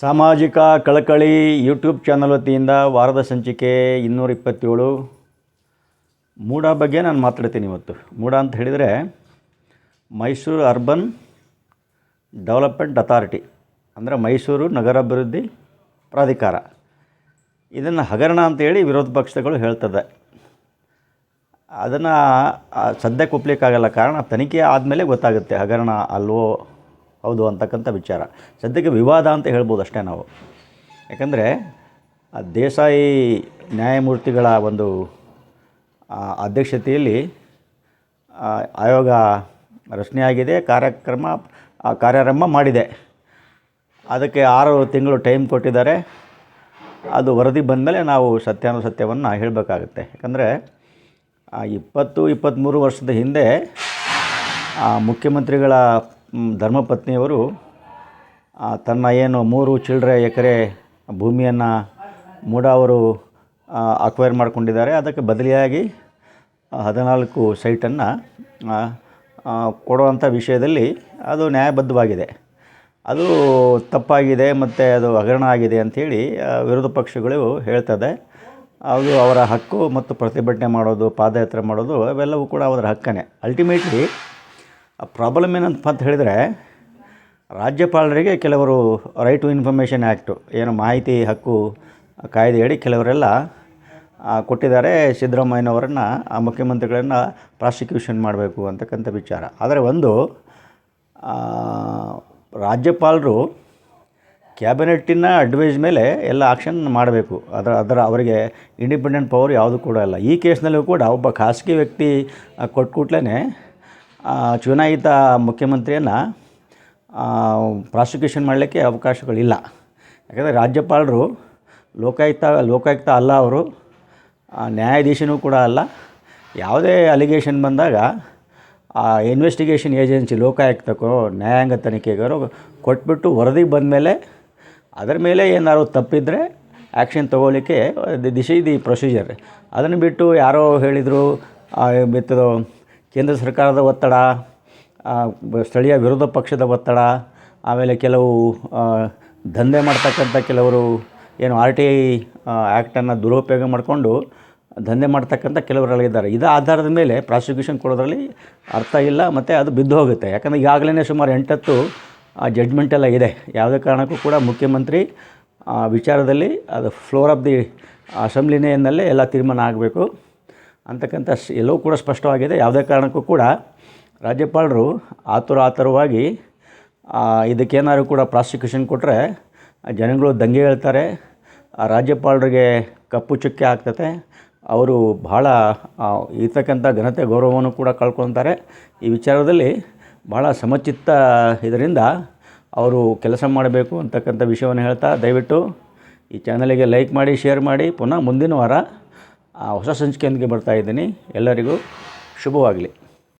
ಸಾಮಾಜಿಕ ಕಳಕಳಿ YouTube channel ವತಿಯಿಂದ ವಾರದ ಸಂಚಿಕೆ ಇನ್ನೂರ ಇಪ್ಪತ್ತೇಳು. ಮೂಡ ಬಗ್ಗೆ ನಾನು ಮಾತಾಡ್ತೀನಿ ಇವತ್ತು. ಮೂಡ ಅಂತ ಹೇಳಿದರೆ ಮೈಸೂರು ಅರ್ಬನ್ ಡೆವಲಪ್ಮೆಂಟ್ ಅಥಾರಿಟಿ, ಅಂದರೆ ಮೈಸೂರು ನಗರಾಭಿವೃದ್ಧಿ ಪ್ರಾಧಿಕಾರ. ಇದನ್ನು ಹಗರಣ ಅಂತೇಳಿ ವಿರೋಧ ಪಕ್ಷಗಳು ಹೇಳ್ತದೆ. ಅದನ್ನು ಸದ್ಯಕ್ಕೆ ಒಪ್ಪಲಿಕ್ಕಾಗಲ್ಲ ಕಾರಣ, ತನಿಖೆ ಆದಮೇಲೆ ಗೊತ್ತಾಗುತ್ತೆ ಹಗರಣ ಅಲ್ವೋ ಹೌದು ಅಂತಕ್ಕಂಥ ವಿಚಾರ. ಸದ್ಯಕ್ಕೆ ವಿವಾದ ಅಂತ ಹೇಳ್ಬೋದು ಅಷ್ಟೇ ನಾವು. ಯಾಕಂದರೆ ಆ ದೇಸಾಯಿ ನ್ಯಾಯಮೂರ್ತಿಗಳ ಒಂದು ಅಧ್ಯಕ್ಷತೆಯಲ್ಲಿ ಆಯೋಗ ರಚನೆಯಾಗಿದೆ, ಕಾರ್ಯಕ್ರಮ ಕಾರ್ಯಾರಂಭ ಮಾಡಿದೆ. ಅದಕ್ಕೆ ಆರು ತಿಂಗಳು ಟೈಮ್ ಕೊಟ್ಟಿದ್ದಾರೆ. ಅದು ವರದಿ ಬಂದಮೇಲೆ ನಾವು ಸತ್ಯಾನುಸತ್ಯವನ್ನು ಹೇಳಬೇಕಾಗುತ್ತೆ. ಯಾಕಂದರೆ ಇಪ್ಪತ್ತು ಇಪ್ಪತ್ತ್ಮೂರು ವರ್ಷದ ಹಿಂದೆ ಮುಖ್ಯಮಂತ್ರಿಗಳ ಧರ್ಮಪತ್ನಿಯವರು ತನ್ನ ಏನು ಮೂರು ಚಿಲ್ಲರೆ ಎಕರೆ ಭೂಮಿಯನ್ನು ಮೂಡ ಅವರು ಅಕ್ವೈರ್ ಮಾಡಿಕೊಂಡಿದ್ದಾರೆ. ಅದಕ್ಕೆ ಬದಲಿಯಾಗಿ ಹದಿನಾಲ್ಕು ಸೈಟನ್ನು ಕೊಡುವಂಥ ವಿಷಯದಲ್ಲಿ ಅದು ನ್ಯಾಯಬದ್ಧವಾಗಿದೆ. ಅದು ತಪ್ಪಾಗಿದೆ ಮತ್ತು ಅದು ಹಗರಣ ಆಗಿದೆ ಅಂಥೇಳಿ ವಿರೋಧ ಪಕ್ಷಗಳು ಹೇಳ್ತದೆ. ಅದು ಅವರ ಹಕ್ಕು ಮತ್ತು ಪ್ರತಿಭಟನೆ ಮಾಡೋದು, ಪಾದಯಾತ್ರೆ ಮಾಡೋದು, ಅವೆಲ್ಲವೂ ಕೂಡ ಅವರ ಹಕ್ಕನೇ ಅಲ್ಟಿಮೇಟ್ಲಿ ಪ್ರಾಬ್ಲಮ್ ಏನಂತ ಅಂತ ಹೇಳಿದರೆ ರಾಜ್ಯಪಾಲರಿಗೆ ಕೆಲವರು ರೈಟ್ ಟು ಇನ್ಫಾರ್ಮೇಷನ್ ಆ್ಯಕ್ಟು ಏನು ಮಾಹಿತಿ ಹಕ್ಕು ಕಾಯ್ದೆಯಡಿ ಕೆಲವರೆಲ್ಲ ಆ, ಕೊಟ್ಟಿದ್ದಾರೆ ಸಿದ್ದರಾಮಯ್ಯನವರನ್ನು ಆ ಮುಖ್ಯಮಂತ್ರಿಗಳನ್ನು ಪ್ರಾಸಿಕ್ಯೂಷನ್ ಮಾಡಬೇಕು ಅಂತಕ್ಕಂಥ ವಿಚಾರ. ಆದರೆ ಒಂದು ಆ, ರಾಜ್ಯಪಾಲರು ಕ್ಯಾಬಿನೆಟ್ಟಿನ ಅಡ್ವೈಸ್ ಮೇಲೆ ಎಲ್ಲ ಆಕ್ಷನ್ ಮಾಡಬೇಕು. ಅದರ ಅದರ ಅವರಿಗೆ ಇಂಡಿಪೆಂಡೆಂಟ್ ಪವರ್ ಯಾವುದು ಕೂಡ ಇಲ್ಲ ಈ ಕೇಸ್ನಲ್ಲೂ ಕೂಡ ಒಬ್ಬ ಖಾಸಗಿ ವ್ಯಕ್ತಿ ಕೊಟ್ಟು ಕೂಡಲೇ ಚುನಾಯಿತ ಮುಖ್ಯಮಂತ್ರಿಯನ್ನು ಪ್ರಾಸಿಕ್ಯೂಷನ್ ಮಾಡಲಿಕ್ಕೆ ಅವಕಾಶಗಳಿಲ್ಲ. ಯಾಕಂದರೆ ರಾಜ್ಯಪಾಲರು, ಲೋಕಾಯುಕ್ತ ಲೋಕಾಯುಕ್ತ ಅಲ್ಲ ಅವರು ನ್ಯಾಯಾಧೀಶನೂ ಕೂಡ ಅಲ್ಲ. ಯಾವುದೇ ಅಲಿಗೇಷನ್ ಬಂದಾಗ, ಆ ಇನ್ವೆಸ್ಟಿಗೇಷನ್ ಏಜೆನ್ಸಿ ಲೋಕಾಯುಕ್ತಕ್ಕೋ ನ್ಯಾಯಾಂಗ ತನಿಖೆಗಾರೋ ಕೊಟ್ಬಿಟ್ಟು ವರದಿ ಬಂದಮೇಲೆ ಅದರ ಮೇಲೆ ಏನಾದ್ರು ತಪ್ಪಿದರೆ ಆ್ಯಕ್ಷನ್ ತೊಗೊಳಿಕ್ಕೆ ದಿಸ್ ಈ ದಿ ಪ್ರೊಸೀಜರ್ ಅದನ್ನು ಬಿಟ್ಟು ಯಾರೋ ಹೇಳಿದರು ಬಿತ್ತದು ಕೇಂದ್ರ ಸರ್ಕಾರದ ಒತ್ತಡ ಸ್ಥಳೀಯ ವಿರೋಧ ಪಕ್ಷದ ಒತ್ತಡ, ಆಮೇಲೆ ಕೆಲವು ದಂಧೆ ಮಾಡ್ತಕ್ಕಂಥ ಕೆಲವರು ಏನು ಆರ್ ಟಿ ಐ ಆ್ಯಕ್ಟನ್ನು ದುರುಪಯೋಗ ಮಾಡಿಕೊಂಡು ದಂಧೆ ಮಾಡ್ತಕ್ಕಂಥ ಕೆಲವರಲ್ಲಿದ್ದಾರೆ. ಇದು ಆಧಾರದ ಮೇಲೆ ಪ್ರಾಸಿಕ್ಯೂಷನ್ ಕೊಡೋದ್ರಲ್ಲಿ ಅರ್ಥ ಇಲ್ಲ, ಮತ್ತು ಅದು ಬಿದ್ದು ಹೋಗುತ್ತೆ. ಯಾಕಂದರೆ ಈಗಾಗಲೇ ಸುಮಾರು ಎಂಟತ್ತು ಜಡ್ಜ್ಮೆಂಟ್ ಎಲ್ಲ ಇದೆ. ಯಾವುದೇ ಕಾರಣಕ್ಕೂ ಕೂಡ ಮುಖ್ಯಮಂತ್ರಿ ವಿಚಾರದಲ್ಲಿ ಅದು ಫ್ಲೋರ್ ಆಫ್ ದಿ ಅಸೆಂಬ್ಲಿನೇನಲ್ಲೇ ಎಲ್ಲ ತೀರ್ಮಾನ ಆಗಬೇಕು. ಅಂತಕ್ಕಂಥ ಎಲ್ಲವೂ ಕೂಡ ಸ್ಪಷ್ಟವಾಗಿದೆ. ಯಾವುದೇ ಕಾರಣಕ್ಕೂ ಕೂಡ ರಾಜ್ಯಪಾಲರು ಆತುರ ಆತುರವಾಗಿ ಇದಕ್ಕೇನಾದ್ರು ಕೂಡ ಪ್ರಾಸಿಕ್ಯೂಷನ್ ಕೊಟ್ಟರೆ ಜನಗಳು ದಂಗೆ ಹೇಳ್ತಾರೆ. ರಾಜ್ಯಪಾಲರಿಗೆ ಕಪ್ಪು ಚುಕ್ಕೆ ಆಗ್ತದೆ ಅವರು ಬಹಳ ಇರ್ತಕ್ಕಂಥ ಘನತೆ ಗೌರವವನ್ನು ಕೂಡ ಕಳ್ಕೊತಾರೆ. ಈ ವಿಚಾರದಲ್ಲಿ ಭಾಳ ಸಮಚಿತ್ತ ಇದರಿಂದ ಅವರು ಕೆಲಸ ಮಾಡಬೇಕು ಅಂತಕ್ಕಂಥ ವಿಷಯವನ್ನು ಹೇಳ್ತಾ ದಯವಿಟ್ಟು ಈ ಚಾನಲಿಗೆ ಲೈಕ್ ಮಾಡಿ ಶೇರ್ ಮಾಡಿ. ಪುನಃ ಮುಂದಿನ ವಾರ ಹೊಸ ಸಂಚಿಕೆಯೊಂದಿಗೆ ಬರ್ತಾ ಇದ್ದೀನಿ. ಎಲ್ಲರಿಗೂ ಶುಭವಾಗಲಿ.